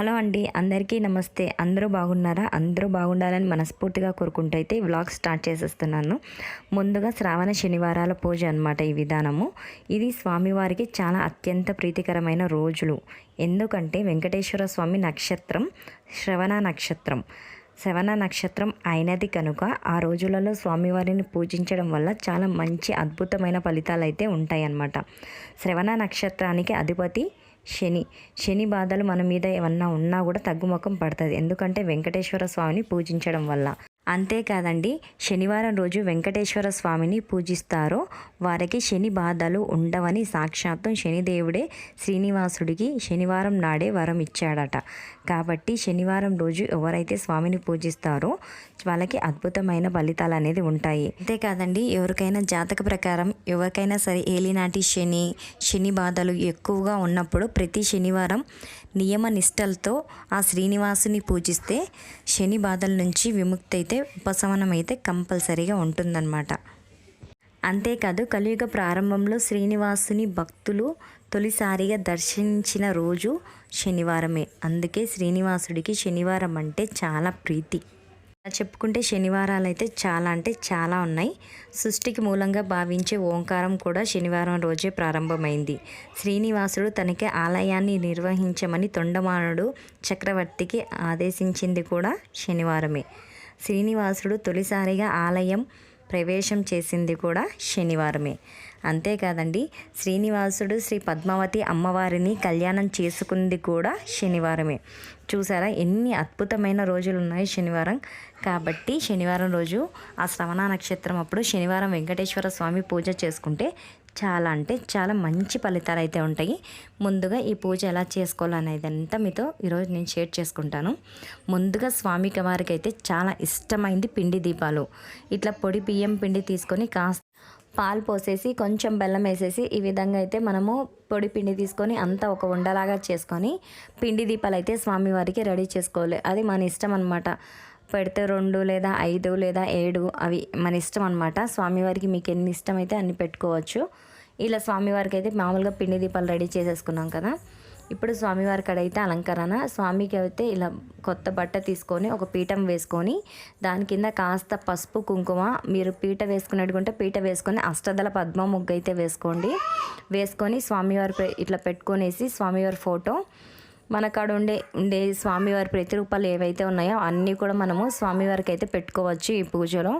Hello అండి అందరికీ నమస్తే. అందరూ బాగున్నారా? అందరూ బాగుండాలని మనస్ఫూర్తిగా కోరుకుంటూ అయితే ఈ వ్లాగ్ స్టార్ట్ చేసేస్తున్నాను. ముందుగా శ్రావణ శనివారాల పూజ అన్నమాట ఈ విధానము. ఇది స్వామివారికి చాలా అత్యంత ప్రీతికరమైన రోజులు. ఎందుకంటే వెంకటేశ్వర స్వామి నక్షత్రం శ్రవణ నక్షత్రం. శ్రవణ నక్షత్రం అయినది కనుక ఆ రోజులలో స్వామివారిని పూజించడం వల్ల చాలా మంచి అద్భుతమైన ఫలితాలు అయితే ఉంటాయన్నమాట. శ్రవణ నక్షత్రానికి అధిపతి శని. శని బాధలు మన మీద ఏమన్నా ఉన్నా కూడా తగ్గుముఖం పడుతుంది. ఎందుకంటే వెంకటేశ్వర స్వామిని పూజించడం వల్ల. అంతేకాదండి శనివారం రోజు వెంకటేశ్వర స్వామిని పూజిస్తారో వారికి శని బాధలు ఉండవని సాక్షాత్తు శనిదేవుడే శ్రీనివాసుడికి శనివారం నాడే వరం ఇచ్చాడట. కాబట్టి శనివారం రోజు ఎవరైతే స్వామిని పూజిస్తారో వాళ్ళకి అద్భుతమైన ఫలితాలు అనేది ఉంటాయి. అంతేకాదండి ఎవరికైనా జాతక ప్రకారం ఎవరికైనా సరే ఏలినాటి శని శని బాధలు ఎక్కువగా ఉన్నప్పుడు ప్రతి శనివారం నియమ నిష్టలతో ఆ శ్రీనివాసుని పూజిస్తే శని బాధల నుంచి విముక్తి అయితే ఉపశమనం అయితే కంపల్సరీగా ఉంటుందన్నమాట. అంతేకాదు కలియుగ ప్రారంభంలో శ్రీనివాసుని భక్తులు తొలిసారిగా దర్శించిన రోజు శనివారమే. అందుకే శ్రీనివాసుడికి శనివారం అంటే చాలా ప్రీతి. అలా చెప్పుకుంటే శనివారాలు అయితే చాలా అంటే చాలా ఉన్నాయి. సృష్టికి మూలంగా భావించే ఓంకారం కూడా శనివారం రోజే ప్రారంభమైంది. శ్రీనివాసుడు తనకి ఆలయాన్ని నిర్వహించమని తొండమానుడు చక్రవర్తికి ఆదేశించింది కూడా శనివారమే. శ్రీనివాసుడు తొలిసారిగా ఆలయం ప్రవేశం చేసింది కూడా శనివారమే. అంతేకాదండి శ్రీనివాసుడు శ్రీ పద్మావతి అమ్మవారిని కళ్యాణం చేసుకుంది కూడా శనివారమే. చూసారా ఎన్ని అద్భుతమైన రోజులు ఉన్నాయి శనివారం. కాబట్టి శనివారం రోజు ఆ శ్రవణ నక్షత్రం అప్పుడు శనివారం వెంకటేశ్వర స్వామి పూజ చేసుకుంటే చాలా అంటే చాలా మంచి ఫలితాలు అయితే ఉంటాయి. ముందుగా ఈ పూజ ఎలా చేసుకోవాలనేది అంతా మీతో ఈరోజు నేను షేర్ చేసుకుంటాను. ముందుగా స్వామికి వారికి అయితే చాలా ఇష్టమైంది పిండి దీపాలు. ఇట్లా పొడి బియ్యం పిండి తీసుకొని కాస్త పాలు పోసేసి కొంచెం బెల్లం వేసేసి ఈ విధంగా అయితే మనము పొడి పిండి తీసుకొని అంతా ఒక ఉండలాగా చేసుకొని పిండి దీపాలు అయితే స్వామివారికి రెడీ చేసుకోవాలి. అది మన ఇష్టం అనమాట పెడితే రెండు లేదా ఐదు లేదా ఏడు అవి మన ఇష్టం అనమాట స్వామివారికి మీకు ఎన్ని ఇష్టమైతే అన్ని పెట్టుకోవచ్చు. ఇలా స్వామివారికి అయితే మామూలుగా పిండి దీపాలు రెడీ చేసేసుకున్నాం కదా. ఇప్పుడు స్వామివారి కడైతే అయితే అలంకరణ. స్వామికి అయితే ఇలా కొత్త బట్ట తీసుకొని ఒక పీఠం వేసుకొని దాని కింద కాస్త పసుపు కుంకుమ మీరు పీట వేసుకున్నట్టుకుంటే పీట వేసుకొని అష్టదల పద్మ ముగ్గు అయితే వేసుకోండి. వేసుకొని స్వామివారి ఇట్లా పెట్టుకొనేసి స్వామివారి ఫోటో మన కాడ ఉండే ఉండే స్వామివారి ప్రతిరూపాలు ఏవైతే ఉన్నాయో అన్నీ కూడా మనము స్వామివారికి అయితే పెట్టుకోవచ్చు ఈ పూజలో.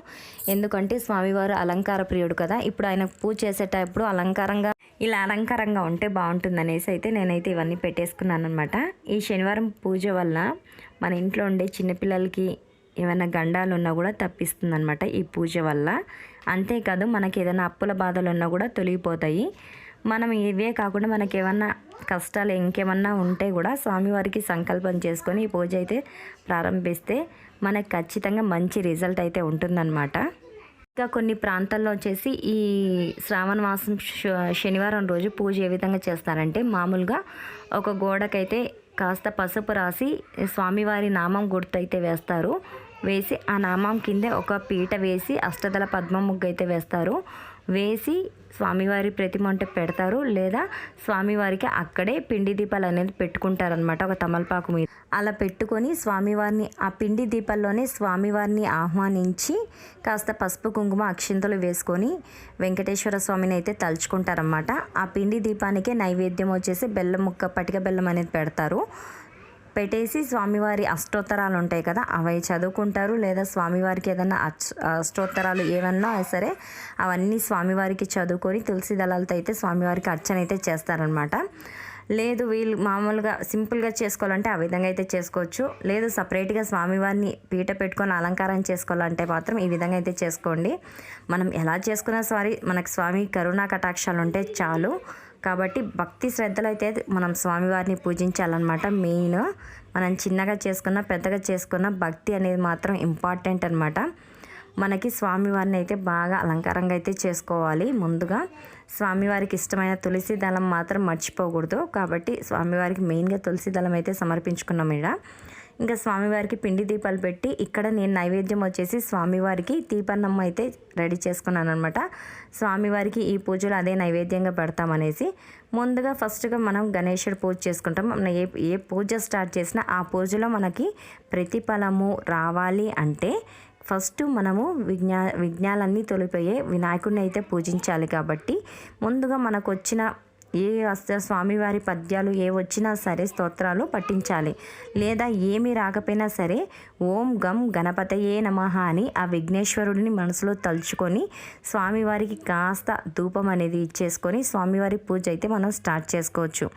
ఎందుకంటే స్వామివారు అలంకార ప్రియుడు కదా. ఇప్పుడు ఆయన పూజ చేసేటప్పుడు అలంకారంగా ఇలా అలంకారంగా ఉంటే బాగుంటుంది అనేసి అయితే నేనైతే ఇవన్నీ పెట్టేసుకున్నాను అనమాట ఈ శనివారం పూజ వల్ల మన ఇంట్లో ఉండే చిన్నపిల్లలకి ఏమైనా గండాలు ఉన్నా కూడా తప్పిస్తుంది అనమాట ఈ పూజ వల్ల. అంతేకాదు మనకి ఏదైనా అప్పుల బాధలు ఉన్నా కూడా తొలగిపోతాయి. మనం ఇవే కాకుండా మనకి ఏమన్నా కష్టాలు ఇంకేమన్నా ఉంటే కూడా స్వామివారికి సంకల్పం చేసుకొని ఈ పూజ అయితే ప్రారంభిస్తే మనకు ఖచ్చితంగా మంచి రిజల్ట్ అయితే ఉంటుందన్నమాట. ఇంకా కొన్ని ప్రాంతాల్లో వచ్చేసి ఈ శ్రావణ మాసం శనివారం రోజు పూజ ఏ విధంగా చేస్తారంటే మామూలుగా ఒక గోడకైతే కాస్త పసుపు రాసి స్వామివారి నామం గుర్తైతే వేస్తారు. వేసి ఆ నామం కిందే ఒక పీట వేసి అష్టదళ పద్మ ముగ్గు అయితే వేస్తారు. వేసి స్వామివారి ప్రతిమ అంటే పెడతారు లేదా స్వామివారికి అక్కడే పిండి దీపాలు అనేది పెట్టుకుంటారనమాట ఒక తమలపాకు మీద. అలా పెట్టుకొని స్వామివారిని ఆ పిండి దీపాల్లోనే స్వామివారిని ఆహ్వానించి కాస్త పసుపు కుంకుమ అక్షింతలు వేసుకొని వెంకటేశ్వర స్వామిని అయితే తలుచుకుంటారనమాట ఆ పిండి దీపానికే నైవేద్యం వచ్చేసి బెల్లం ముక్క పటిక బెల్లం అనేది పెడతారు. పెట్టేసి స్వామివారి అష్టోత్తరాలు ఉంటాయి కదా అవి చదువుకుంటారు. లేదా స్వామివారికి ఏదైనా అష్టోత్తరాలు ఏమన్నా సరే అవన్నీ స్వామివారికి చదువుకొని తులసి దళాలతో అయితే స్వామివారికి అర్చన అయితే చేస్తారనమాట లేదు వీళ్ళు మామూలుగా సింపుల్గా చేసుకోవాలంటే ఆ విధంగా అయితే చేసుకోవచ్చు. లేదు సపరేట్గా స్వామివారిని పీట పెట్టుకొని అలంకారం చేసుకోవాలంటే మాత్రం ఈ విధంగా అయితే చేసుకోండి. మనం ఎలా చేసుకున్నా సారీ మనకు స్వామి కరుణా కటాక్షాలు ఉంటే చాలు. కాబట్టి భక్తి శ్రద్ధలు అయితే మనం స్వామివారిని పూజించాలన్నమాట. మెయిన్ మనం చిన్నగా చేసుకున్న పెద్దగా చేసుకున్న భక్తి అనేది మాత్రం ఇంపార్టెంట్ అనమాట మనకి స్వామివారిని అయితే బాగా అలంకారంగా అయితే చేసుకోవాలి. ముందుగా స్వామివారికి ఇష్టమైన తులసి దళం మాత్రం మర్చిపోకూడదు. కాబట్టి స్వామివారికి మెయిన్గా తులసి దళం అయితే సమర్పించుకున్నాం ఇక్కడ ఇంకా స్వామివారికి పిండి దీపాలు పెట్టి ఇక్కడ నేను నైవేద్యం వచ్చేసి స్వామివారికి తీపన్నమ్మ అయితే రెడీ చేసుకున్నాను అనమాట స్వామివారికి ఈ పూజలు అదే నైవేద్యంగా పెడతామనేసి ముందుగా ఫస్ట్గా మనం గణేశుడు పూజ చేసుకుంటాం. మనం ఏ ఏ పూజ స్టార్ట్ చేసినా ఆ పూజలో మనకి ప్రతిఫలము రావాలి అంటే ఫస్ట్ మనము విజ్ఞా విజ్ఞాలన్నీ తొలిపోయే వినాయకుడిని అయితే పూజించాలి కాబట్టి ముందుగా మనకు వచ్చిన ఏ అస్త స్వామివారి పద్యాలు ఏ వచ్చినా సరే స్తోత్రాలు పఠించాలి. లేదా ఏమి రాకపోయినా సరే ఓం గం గణపతయే నమ అని ఆ విఘ్నేశ్వరుడిని మనసులో తలుచుకొని స్వామివారికి కాస్త ధూపం అనేది ఇచ్చేసుకొని స్వామివారి పూజ అయితే మనం స్టార్ట్ చేసుకోవచ్చు.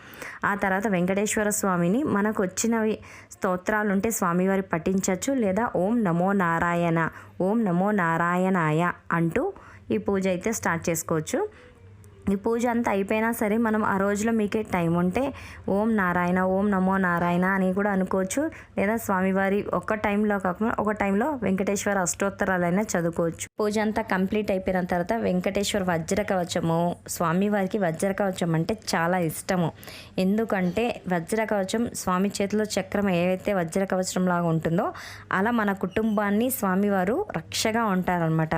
ఆ తర్వాత వెంకటేశ్వర స్వామిని మనకు వచ్చినవి స్తోత్రాలు ఉంటే స్వామివారి పఠించవచ్చు లేదా ఓం నమో నారాయణ ఓం నమో నారాయణాయ అంటూ ఈ పూజ అయితే స్టార్ట్ చేసుకోవచ్చు. ఈ పూజ అంతా అయిపోయినా సరే మనం ఆ రోజులో మీకే టైం ఉంటే ఓం నారాయణ ఓం నమో నారాయణ అని కూడా అనుకోవచ్చు. లేదా స్వామివారి ఒక టైంలో కాకుండా ఒక టైంలో వెంకటేశ్వర అష్టోత్తరాలైనా చదువుకోవచ్చు. పూజ అంతా కంప్లీట్ అయిపోయిన తర్వాత వెంకటేశ్వర వజ్ర కవచము స్వామివారికి వజ్ర కవచం అంటే చాలా ఇష్టము. ఎందుకంటే వజ్ర కవచం స్వామి చేతిలో చక్రం ఏవైతే వజ్ర కవచం లాగా ఉంటుందో అలా మన కుటుంబాన్ని స్వామివారు రక్షగా ఉంటారనమాట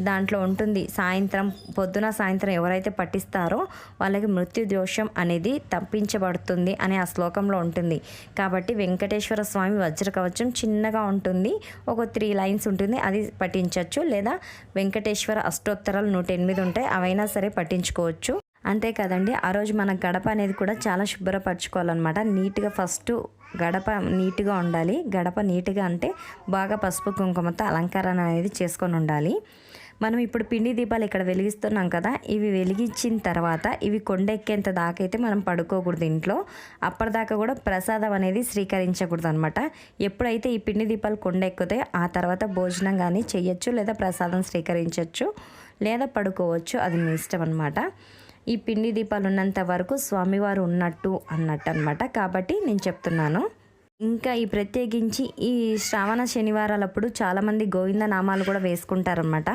దాంట్లో ఉంటుంది సాయంత్రం పొద్దున సాయంత్రం ఎవరైతే పఠిస్తారో వాళ్ళకి మృత్యు దోషం అనేది తప్పించబడుతుంది అనే ఆ శ్లోకంలో ఉంటుంది. కాబట్టి వెంకటేశ్వర స్వామి వజ్ర కవచం చిన్నగా ఉంటుంది. ఒక త్రీ లైన్స్ ఉంటుంది. అది పఠించవచ్చు లేదా వెంకటేశ్వర అష్టోత్తరాలు నూట ఎనిమిది ఉంటాయి. అవైనా సరే పఠించుకోవచ్చు. అంతే కదండి. ఆ రోజు మన గడప అనేది కూడా చాలా శుభ్రపరచుకోవాలన్నమాట. నీట్గా ఫస్ట్ గడప నీట్గా ఉండాలి. గడప నీట్గా అంటే బాగా పసుపు కుంకుమతో అలంకరణ అనేది చేసుకొని ఉండాలి. మనం ఇప్పుడు పిండి దీపాలు ఇక్కడ వెలిగిస్తున్నాం కదా ఇవి వెలిగించిన తర్వాత ఇవి కొండెక్కేంత దాకా అయితే మనం పడుకోకూడదు ఇంట్లో. అప్పటిదాకా కూడా ప్రసాదం అనేది స్వీకరించకూడదు అనమాట ఎప్పుడైతే ఈ పిండి దీపాలు కొండెక్కితే ఆ తర్వాత భోజనం కానీ చేయొచ్చు లేదా ప్రసాదం స్వీకరించవచ్చు లేదా పడుకోవచ్చు. అది మీ ఇష్టం అనమాట ఈ పిండి దీపాలు ఉన్నంత వరకు స్వామివారు ఉన్నట్టు అన్నట్టు అనమాట కాబట్టి నేను చెప్తున్నాను. ఇంకా ఈ ప్రత్యేకించి ఈ శ్రావణ శనివారాలప్పుడు చాలామంది గోవింద నామాలు కూడా వేసుకుంటారనమాట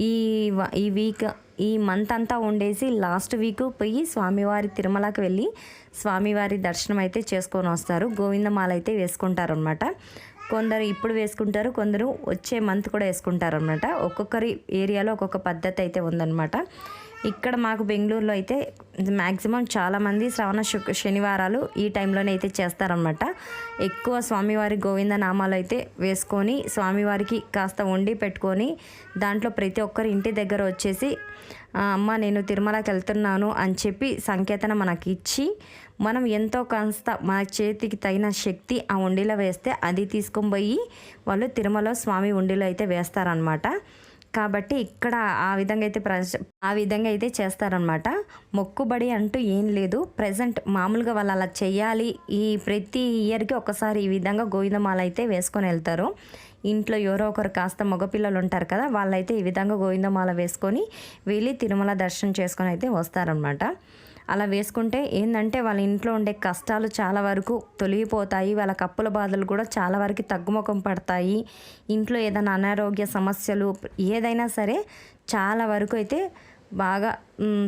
ఈ వ- ఈ వీక్ ఈ మంత్ అంతా ఉండేసి లాస్ట్ వీక్ పోయి స్వామివారి తిరుమలకి వెళ్ళి స్వామివారి దర్శనం అయితే చేసుకొని వస్తారు. గోవిందమాల అయితే వేసుకుంటారనమాట కొందరు ఇప్పుడు వేసుకుంటారు కొందరు వచ్చే మంత్ కూడా వేసుకుంటారనమాట ఒక్కొక్కరి ఏరియాలో ఒక్కొక్క పద్ధతి అయితే ఉందన్నమాట. ఇక్కడ మాకు బెంగళూరులో అయితే మ్యాక్సిమం చాలామంది శ్రవణ శుక్ శనివారాలు ఈ టైంలోనే అయితే చేస్తారనమాట ఎక్కువ స్వామివారి గోవింద నామాలు అయితే వేసుకొని స్వామివారికి కాస్త వండి పెట్టుకొని దాంట్లో ప్రతి ఒక్కరి ఇంటి దగ్గర వచ్చేసి అమ్మ నేను తిరుమలకి వెళ్తున్నాను అని చెప్పి సంకేతన మనకి ఇచ్చి మనం ఎంతో కాస్త మన చేతికి తగిన శక్తి ఆ ఉండిలో వేస్తే అది తీసుకొని పోయి వాళ్ళు తిరుమల స్వామి ఉండిలో అయితే వేస్తారనమాట కాబట్టి ఇక్కడ ఆ విధంగా అయితే ప్రజ ఆ విధంగా అయితే చేస్తారనమాట మొక్కుబడి అంటూ ఏం లేదు. ప్రజెంట్ మామూలుగా వాళ్ళు అలా చేయాలి ఈ ప్రతి ఇయర్కి ఒకసారి ఈ విధంగా గోవిందమాల అయితే వేసుకొని వెళ్తారు. ఇంట్లో ఎవరో ఒకరు కాస్త మగపిల్లలు ఉంటారు కదా వాళ్ళైతే ఈ విధంగా గోవిందమాల వేసుకొని వెళ్ళి తిరుమల దర్శనం చేసుకొని అయితే వస్తారనమాట అలా వేసుకుంటే ఏంటంటే వాళ్ళ ఇంట్లో ఉండే కష్టాలు చాలా వరకు తొలగిపోతాయి వాళ్ళ కప్పుల బాధలు కూడా చాలా వరకు తగ్గుముఖం పడతాయి. ఇంట్లో ఏదైనా అనారోగ్య సమస్యలు ఏదైనా సరే చాలా వరకు అయితే బాగా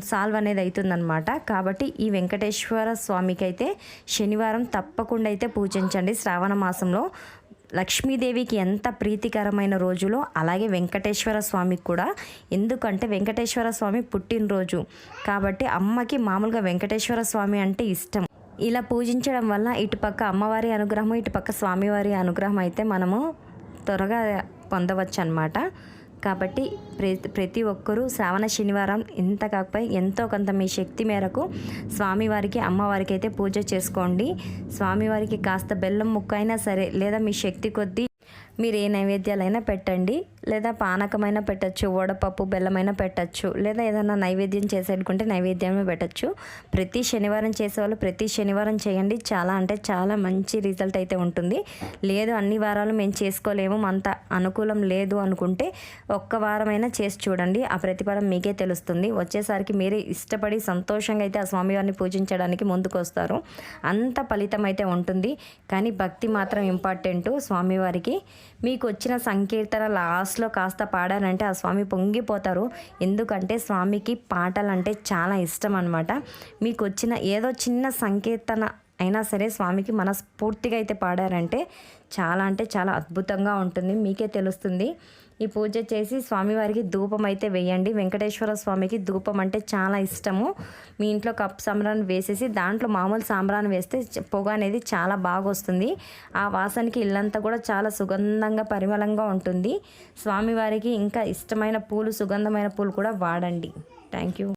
సాల్వ్ అనేది అవుతుందన్నమాట. కాబట్టి ఈ వెంకటేశ్వర స్వామికి అయితే శనివారం తప్పకుండా అయితే పూజించండి. శ్రావణ మాసంలో లక్ష్మీదేవికి ఎంత ప్రీతికరమైన రోజులో అలాగే వెంకటేశ్వర స్వామికి కూడా. ఎందుకంటే వెంకటేశ్వర స్వామి పుట్టినరోజు. కాబట్టి అమ్మకి మామూలుగా వెంకటేశ్వర స్వామి అంటే ఇష్టం. ఇలా పూజించడం వల్ల ఇటుపక్క అమ్మవారి అనుగ్రహం ఇటుపక్క స్వామివారి అనుగ్రహం అయితే మనము త్వరగా పొందవచ్చు అనమాట కాబట్టి ప్రతి ప్రతి ఒక్కరూ శ్రావణ శనివారం ఎంత కాకపోయి ఎంతో కొంత మీ శక్తి మేరకు స్వామివారికి అమ్మవారికి అయితే పూజ చేసుకోండి. స్వామివారికి కాస్త బెల్లం ముక్క అయినా సరే లేదా మీ శక్తి కొద్దీ మీరు ఏ నైవేద్యాలైనా పెట్టండి. లేదా పానకమైనా పెట్టచ్చు వడపప్పు బెల్లమైనా పెట్టచ్చు లేదా ఏదైనా నైవేద్యం చేసేటుకుంటే నైవేద్యమే పెట్టచ్చు. ప్రతి శనివారం చేసేవాళ్ళు ప్రతి శనివారం చేయండి. చాలా అంటే చాలా మంచి రిజల్ట్ అయితే ఉంటుంది. లేదు అన్ని వారాలు మేము చేసుకోలేము అంత అనుకూలం లేదు అనుకుంటే ఒక్క వారమైనా చేసి చూడండి. ఆ ప్రతిఫలం మీకే తెలుస్తుంది. వచ్చేసరికి మీరే ఇష్టపడి సంతోషంగా అయితే ఆ స్వామివారిని పూజించడానికి ముందుకు వస్తారు అంత ఫలితం అయితే ఉంటుంది. కానీ భక్తి మాత్రం ఇంపార్టెంట్. స్వామివారికి మీకు వచ్చిన సంకీర్తన లాస్ట్లో కాస్త పాడారంటే ఆ స్వామి పొంగిపోతారు. ఎందుకంటే స్వామికి పాటలు అంటే చాలా ఇష్టం అనమాట మీకు వచ్చిన ఏదో చిన్న సంకీర్తన అయినా సరే స్వామికి మనస్ఫూర్తిగా అయితే పాడారంటే చాలా అంటే చాలా అద్భుతంగా ఉంటుంది. మీకే తెలుస్తుంది. ఈ పూజ చేసి స్వామివారికి ధూపం అయితే వేయండి. వెంకటేశ్వర స్వామికి ధూపం అంటే చాలా ఇష్టము. మీ ఇంట్లో కప్ సాంబ్రాన్ని వేసేసి దాంట్లో మామూలు సాంబ్రాన్ని వేస్తే పొగ అనేది చాలా బాగా వస్తుంది. ఆ వాసనకి ఇల్లంతా కూడా చాలా సుగంధంగా పరిమళంగా ఉంటుంది. స్వామివారికి ఇంకా ఇష్టమైన పూలు సుగంధమైన పూలు కూడా వాడండి. Thank you